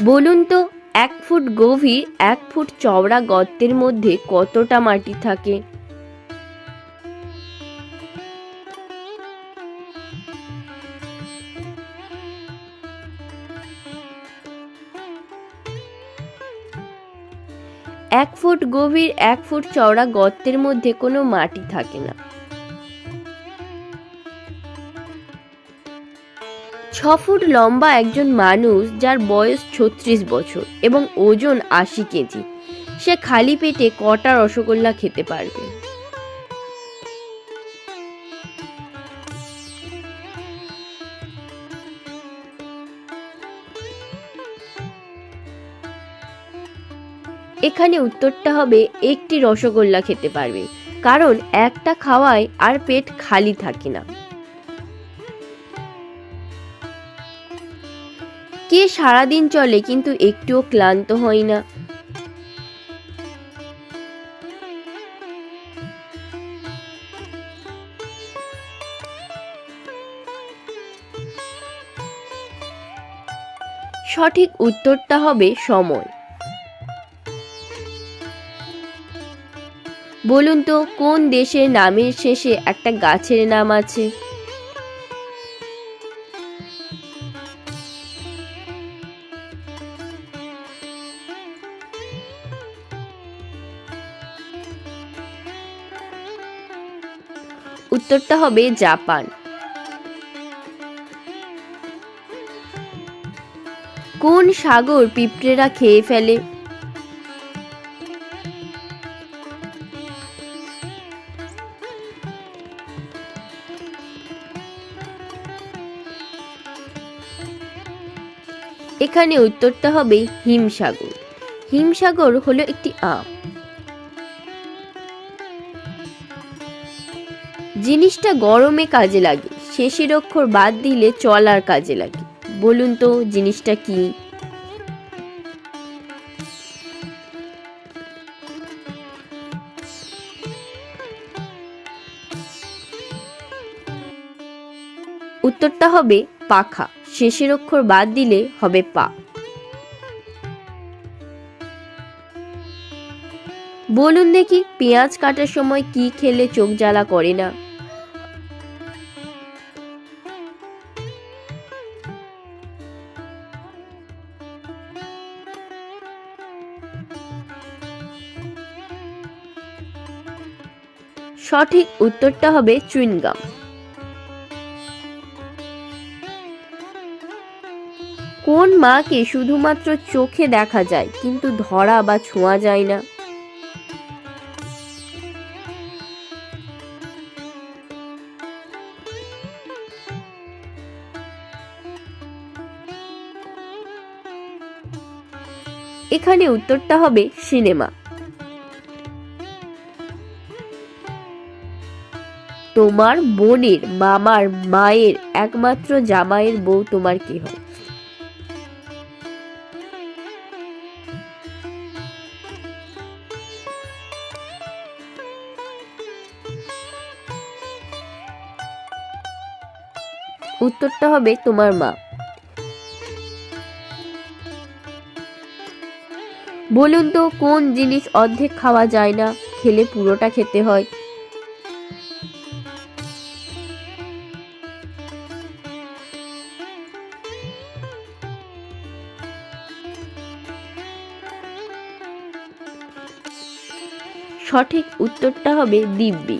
বলুন তো, এক ফুট গভীর, এক ফুট চওড়া গর্তের মধ্যে কতটা মাটি থাকে? এক ফুট গভীর, এক ফুট চওড়া গর্তের মধ্যে কোনো মাটি থাকে না। ছ ফুট লম্বা একজন মানুষ যার বয়স ছত্রিশ বছর এবং ওজন আশি কেজি। সে খালি পেটে কটা রসগোল্লা খেতে পারবে? এখানে উত্তরটা হবে, একটি রসগোল্লা খেতে পারবে। কারণ একটা খাওয়ায় আর পেট খালি থাকে না। কে সারাদিন চলে, কিন্তু একটুও ক্লান্ত হয় না। সঠিক উত্তরটা হবে সময়। বলুন তো, কোন দেশের নামের শেষে একটা গাছের নাম আছে? উত্তরটা হবে জাপান। কোন সাগর পিঁপড়েরা খেয়ে ফেলে? এখানে উত্তরটা হবে হিমসাগর। হিমসাগর হলো একটি আম। জিনিসটা গরমে কাজে লাগে শেষের অক্ষর বাদ দিলে চলার কাজে লাগে। বলুন তো, জিনিসটা কি? উত্তরটা হবে পাখা শেষের অক্ষর বাদ দিলে হবে পা। বলুন দেখি, পেঁয়াজ কাটার সময় কি খেলে চোখ জ্বালা করে না? সঠিক উত্তরটা হবে চুইনগাম। কোন মাকে শুধুমাত্র চোখে দেখা যায়, কিন্তু ধরা বা ছোঁয়া যায় না? এখানে উত্তরটা হবে সিনেমা। তোমার বোনের মামার মায়ের একমাত্র জামাইয়ের বউ তোমার কি হয় উত্তরটা হবে তোমার মা। বলুন তো, কোন জিনিস অর্ধেক খাওয়া যায় না? খেলে পুরোটা খেতে হয়। সঠিক উত্তরটা হবে দিব্যি।